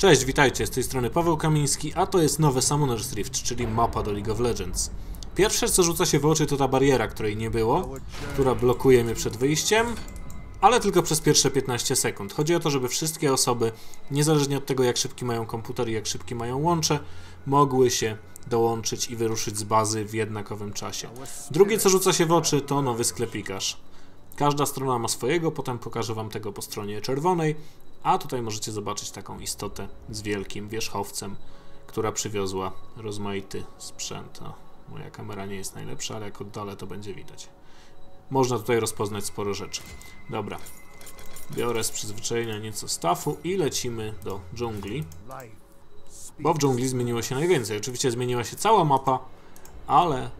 Cześć, witajcie, z tej strony Paweł Kamiński, a to jest nowe Summoner's Rift, czyli mapa do League of Legends. Pierwsze, co rzuca się w oczy, to ta bariera, której nie było, która blokuje mnie przed wyjściem, ale tylko przez pierwsze 15 sekund. Chodzi o to, żeby wszystkie osoby, niezależnie od tego, jak szybki mają komputer i jak szybki mają łącze, mogły się dołączyć i wyruszyć z bazy w jednakowym czasie. Drugie, co rzuca się w oczy, to nowy sklepikarz. Każda strona ma swojego, potem pokażę Wam tego po stronie czerwonej, a tutaj możecie zobaczyć taką istotę z wielkim wierzchowcem, która przywiozła rozmaity sprzęt. O, moja kamera nie jest najlepsza, ale jak oddalę to będzie widać. Można tutaj rozpoznać sporo rzeczy. Dobra, biorę z przyzwyczajenia nieco stafu i lecimy do dżungli. Bo w dżungli zmieniło się najwięcej. Oczywiście zmieniła się cała mapa, ale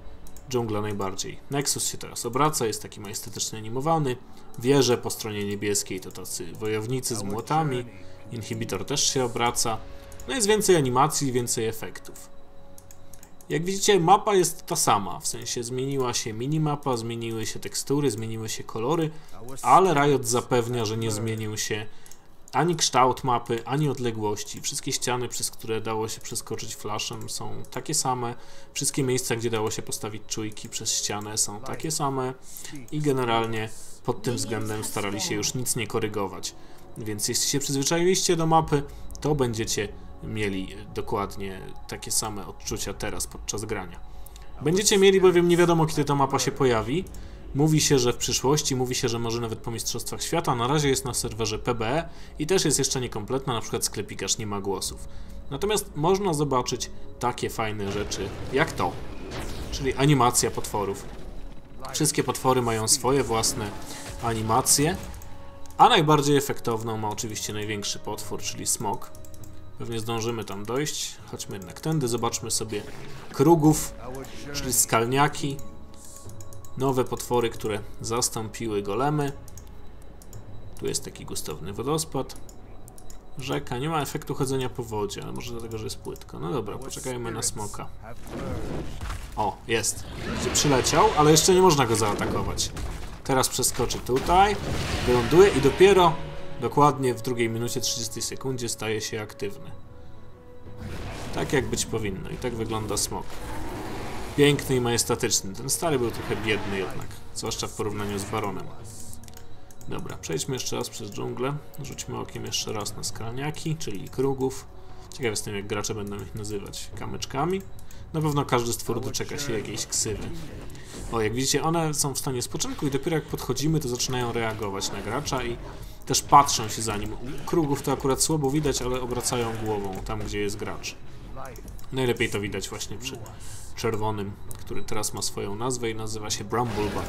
dżungla najbardziej. Nexus się teraz obraca, jest taki majestatycznie animowany. Wieże po stronie niebieskiej to tacy wojownicy z młotami. Inhibitor też się obraca. No jest więcej animacji, więcej efektów. Jak widzicie, mapa jest ta sama, w sensie zmieniła się minimapa, zmieniły się tekstury, zmieniły się kolory, ale Riot zapewnia, że nie zmienił się ani kształt mapy, ani odległości. Wszystkie ściany, przez które dało się przeskoczyć flashem są takie same. Wszystkie miejsca, gdzie dało się postawić czujki przez ścianę są takie same i generalnie pod tym względem starali się już nic nie korygować. Więc jeśli się przyzwyczailiście do mapy, to będziecie mieli dokładnie takie same odczucia teraz podczas grania. Będziecie mieli bowiem nie wiadomo kiedy ta mapa się pojawi. Mówi się, że w przyszłości, mówi się, że może nawet po Mistrzostwach Świata. Na razie jest na serwerze PBE i też jest jeszcze niekompletna, na przykład sklepikarz nie ma głosów. Natomiast można zobaczyć takie fajne rzeczy jak to, czyli animacja potworów. Wszystkie potwory mają swoje własne animacje, a najbardziej efektowną ma oczywiście największy potwór, czyli smok. Pewnie zdążymy tam dojść. Chodźmy jednak tędy, zobaczmy sobie krugów, czyli skalniaki. Nowe potwory, które zastąpiły golemy. Tu jest taki gustowny wodospad. Rzeka, nie ma efektu chodzenia po wodzie, ale może dlatego, że jest płytko. No dobra, poczekajmy na smoka. O, jest. Przyleciał, ale jeszcze nie można go zaatakować. Teraz przeskoczy tutaj, wyląduje i dopiero dokładnie w drugiej minucie 30 sekundzie staje się aktywny. Tak jak być powinno i tak wygląda smok. Piękny i majestatyczny. Ten stary był trochę biedny jednak, zwłaszcza w porównaniu z baronem. Dobra, przejdźmy jeszcze raz przez dżunglę. Rzućmy okiem jeszcze raz na skralniaki, czyli krugów. Ciekaw jestem, jak gracze będą ich nazywać. Kamyczkami. Na pewno każdy stwór doczeka się jakiejś ksywy. O, jak widzicie, one są w stanie spoczynku i dopiero jak podchodzimy, to zaczynają reagować na gracza i też patrzą się za nim. U krugów to akurat słabo widać, ale obracają głową tam, gdzie jest gracz. Najlepiej to widać właśnie przy czerwonym, który teraz ma swoją nazwę i nazywa się Brumbleback.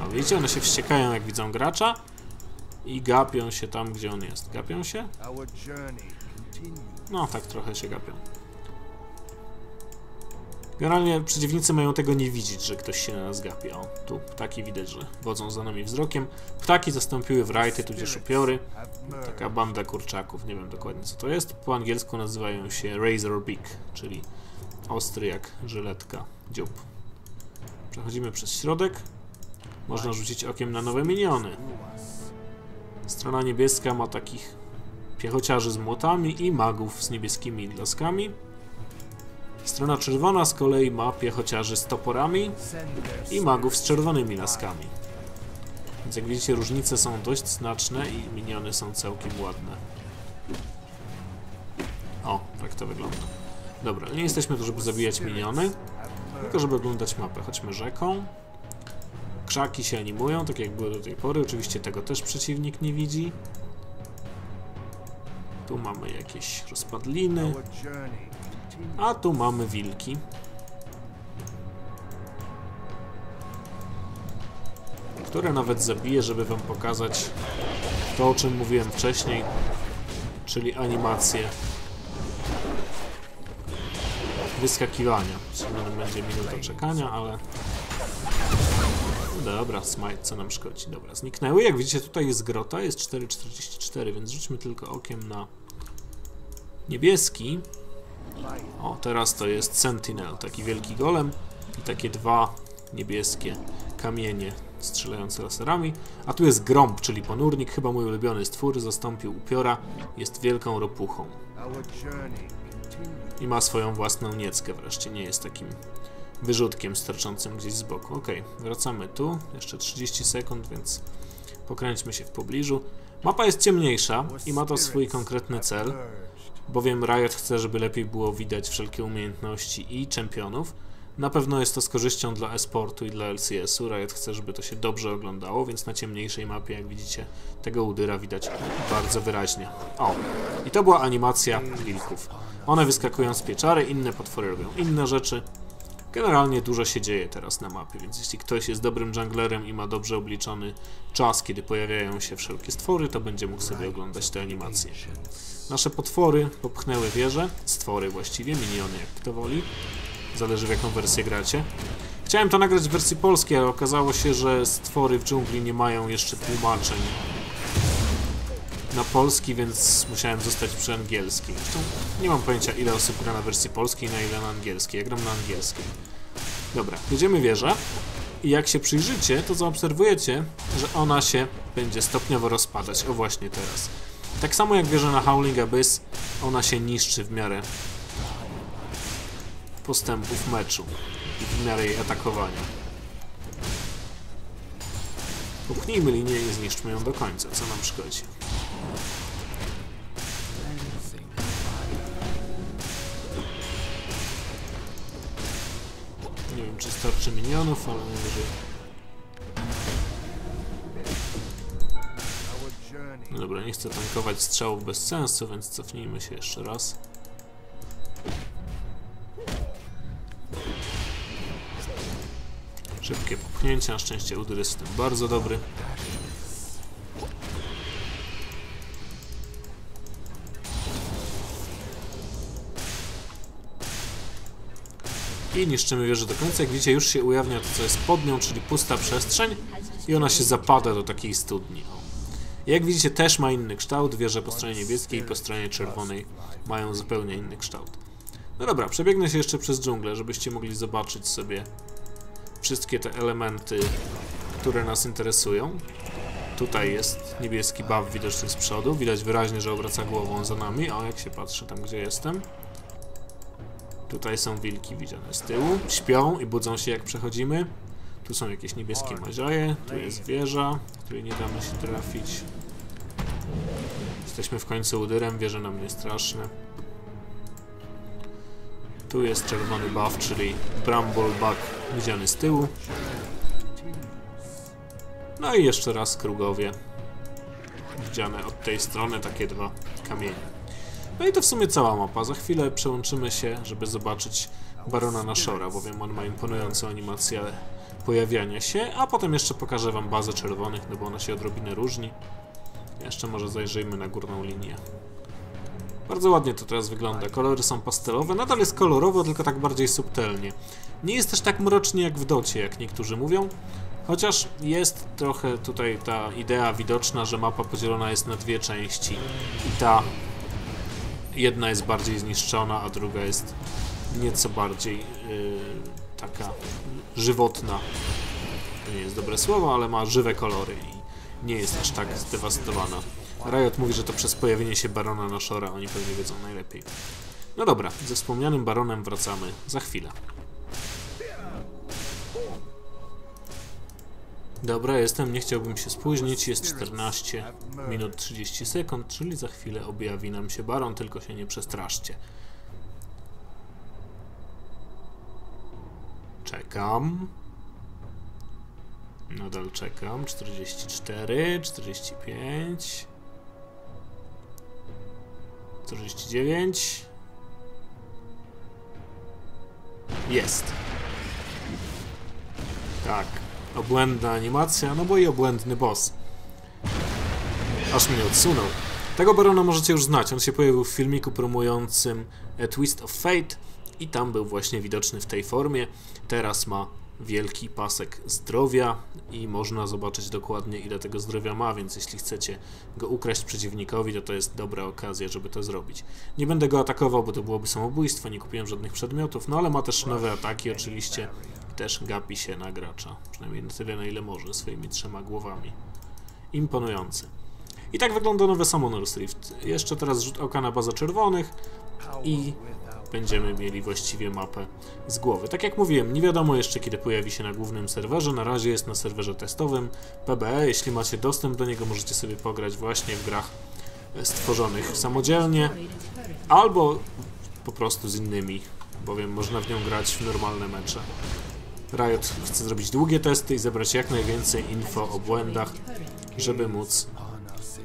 No widzicie, one się wściekają jak widzą gracza i gapią się tam, gdzie on jest. Gapią się? No, tak trochę się gapią. Generalnie przeciwnicy mają tego nie widzieć, że ktoś się na nas gapi. O, tu ptaki widać, że wodzą za nami wzrokiem. Ptaki zastąpiły wrajty, tudzież upiory. Taka banda kurczaków, nie wiem dokładnie co to jest. Po angielsku nazywają się Razor Beak, czyli ostry jak żyletka dziób. Przechodzimy przez środek. Można rzucić okiem na nowe miniony. Strona niebieska ma takich piechociarzy z młotami i magów z niebieskimi laskami. Strona czerwona z kolei ma piechociarzy z toporami i magów z czerwonymi laskami. Więc jak widzicie różnice są dość znaczne i miniony są całkiem ładne. O, tak to wygląda. Dobra, nie jesteśmy tu, żeby zabijać miniony, tylko żeby oglądać mapę. Chodźmy rzeką. Krzaki się animują, tak jak były do tej pory. Oczywiście tego też przeciwnik nie widzi. Tu mamy jakieś rozpadliny. A tu mamy wilki. Które nawet zabiję, żeby wam pokazać to, o czym mówiłem wcześniej, czyli animację wyskakiwania. Przynajmniej będzie minuta czekania, ale... Dobra, smite, co nam szkodzi. Dobra, zniknęły. Jak widzicie, tutaj jest grota, jest 4,44, więc rzućmy tylko okiem na niebieski. O, teraz to jest Sentinel, taki wielki golem i takie dwa niebieskie kamienie strzelający laserami. A tu jest Gromp, czyli ponurnik, chyba mój ulubiony stwór, zastąpił upiora, jest wielką ropuchą. I ma swoją własną nieckę wreszcie, nie jest takim wyrzutkiem sterczącym gdzieś z boku. Ok, wracamy tu, jeszcze 30 sekund, więc pokręćmy się w pobliżu. Mapa jest ciemniejsza i ma to swój konkretny cel, bowiem Riot chce, żeby lepiej było widać wszelkie umiejętności i czempionów. Na pewno jest to z korzyścią dla esportu i dla LCS-u. Riot chce, żeby to się dobrze oglądało, więc na ciemniejszej mapie, jak widzicie, tego udyra widać bardzo wyraźnie. O, i to była animacja wilków. One wyskakują z pieczary, inne potwory robią inne rzeczy. Generalnie dużo się dzieje teraz na mapie, więc jeśli ktoś jest dobrym junglerem i ma dobrze obliczony czas, kiedy pojawiają się wszelkie stwory, to będzie mógł sobie oglądać te animacje. Nasze potwory popchnęły wieże, stwory właściwie, miniony jak kto woli. Zależy w jaką wersję gracie. Chciałem to nagrać w wersji polskiej, ale okazało się, że stwory w dżungli nie mają jeszcze tłumaczeń na polski, więc musiałem zostać przy angielskim. Zresztą nie mam pojęcia ile osób gra na wersji polskiej, na ile na angielskiej. Ja gram na angielskiej. Dobra, jedziemy wieżę i jak się przyjrzycie, to zaobserwujecie, że ona się będzie stopniowo rozpadać. O właśnie teraz. Tak samo jak wieża na Howling Abyss, ona się niszczy w miarę postępów meczu i w miarę jej atakowania. Popchnijmy linię i zniszczmy ją do końca, co nam szkodzi. Nie wiem, czy starczy minionów, ale. No dobra, nie chcę tankować strzałów bez sensu, więc cofnijmy się jeszcze raz. Szybkie popchnięcie, na szczęście udyr jest w tym bardzo dobry. I niszczymy wieżę do końca. Jak widzicie, już się ujawnia to, co jest pod nią, czyli pusta przestrzeń i ona się zapada do takiej studni. Jak widzicie, też ma inny kształt. Wieże po stronie niebieskiej i po stronie czerwonej mają zupełnie inny kształt. No dobra, przebiegnę się jeszcze przez dżunglę, żebyście mogli zobaczyć sobie wszystkie te elementy, które nas interesują. Tutaj jest niebieski buff widoczny z przodu. Widać wyraźnie, że obraca głową za nami. O, jak się patrzy tam, gdzie jestem. Tutaj są wilki widziane z tyłu. Śpią i budzą się, jak przechodzimy. Tu są jakieś niebieskie mazioje. Tu jest wieża, której nie damy się trafić. Jesteśmy w końcu udyrem, wieże nam nie straszne. Tu jest czerwony buff, czyli Bramble widziany z tyłu. No i jeszcze raz krugowie. Widziane od tej strony takie dwa kamienie. No i to w sumie cała mapa. Za chwilę przełączymy się, żeby zobaczyć Barona Nashora, bowiem on ma imponującą animację pojawiania się, a potem jeszcze pokażę wam bazę czerwonych, no bo ona się odrobinę różni. Jeszcze może zajrzyjmy na górną linię. Bardzo ładnie to teraz wygląda. Kolory są pastelowe. Nadal jest kolorowo, tylko tak bardziej subtelnie. Nie jest też tak mrocznie jak w docie, jak niektórzy mówią. Chociaż jest trochę tutaj ta idea widoczna, że mapa podzielona jest na dwie części. I ta jedna jest bardziej zniszczona, a druga jest nieco bardziej yy, taka żywotna. To nie jest dobre słowo, ale ma żywe kolory i nie jest aż tak zdewastowana. Riot mówi, że to przez pojawienie się Barona Nashora, oni pewnie wiedzą najlepiej. No dobra, ze wspomnianym Baronem wracamy za chwilę. Dobra, jestem, nie chciałbym się spóźnić, jest 14 minut 30 sekund, czyli za chwilę objawi nam się Baron, tylko się nie przestraszcie. Czekam. Nadal czekam. 44, 45, 49. Jest. Tak. Obłędna animacja, no bo i obłędny boss. Aż mnie odsunął. Tego barona możecie już znać. On się pojawił w filmiku promującym A Twist of Fate i tam był właśnie widoczny w tej formie. Teraz ma wielki pasek zdrowia i można zobaczyć dokładnie ile tego zdrowia ma, więc jeśli chcecie go ukraść przeciwnikowi, to to jest dobra okazja, żeby to zrobić. Nie będę go atakował, bo to byłoby samobójstwo, nie kupiłem żadnych przedmiotów, no ale ma też nowe ataki oczywiście, też gapi się na gracza. Przynajmniej na tyle, na ile może, swoimi trzema głowami. Imponujący. I tak wygląda nowy Summoner's Rift. Jeszcze teraz rzut oka na bazę czerwonych i będziemy mieli właściwie mapę z głowy. Tak jak mówiłem, nie wiadomo jeszcze kiedy pojawi się na głównym serwerze, na razie jest na serwerze testowym PBE, jeśli macie dostęp do niego możecie sobie pograć właśnie w grach e, stworzonych samodzielnie albo po prostu z innymi, bowiem można w nią grać w normalne mecze. Riot chce zrobić długie testy i zebrać jak najwięcej info o błędach, żeby móc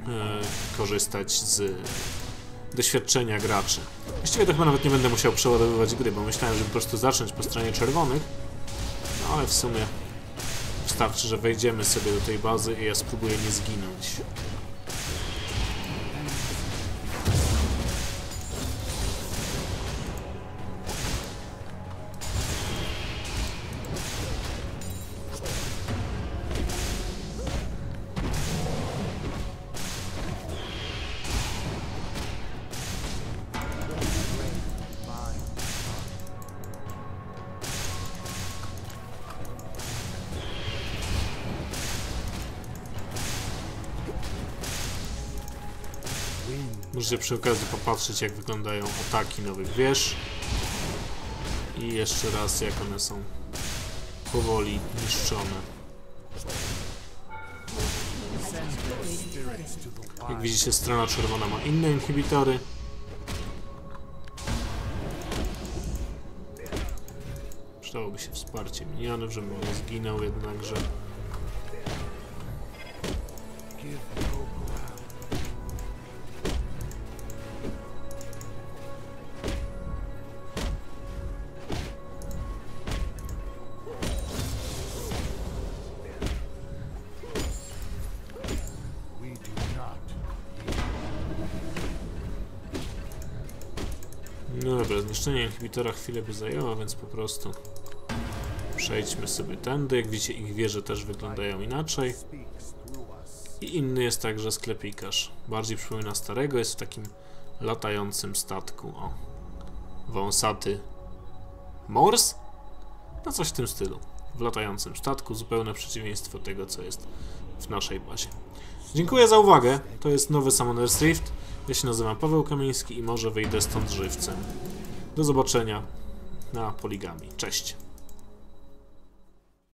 e, korzystać z doświadczenia graczy. Właściwie to chyba nawet nie będę musiał przeładowywać gry, bo myślałem, żeby po prostu zacząć po stronie czerwonych, no ale w sumie wystarczy, że wejdziemy sobie do tej bazy i ja spróbuję nie zginąć. Możecie przy okazji popatrzeć, jak wyglądają ataki nowych wież. I jeszcze raz, jak one są powoli niszczone. Jak widzicie, strona czerwona ma inne inhibitory. Przydałoby się wsparcie minionów, żebym nie zginął jednakże. Dobra, zniszczenie inhibitora chwilę by zajęło, więc po prostu przejdźmy sobie tędy. Jak widzicie, ich wieże też wyglądają inaczej. I inny jest także sklepikarz. Bardziej przypomina starego, jest w takim latającym statku. O, wąsaty mors? No coś w tym stylu. W latającym statku, zupełne przeciwieństwo tego, co jest w naszej bazie. Dziękuję za uwagę. To jest nowy Summoner's Rift. Ja się nazywam Paweł Kamiński i może wyjdę stąd żywcem. Do zobaczenia na poligami. Cześć.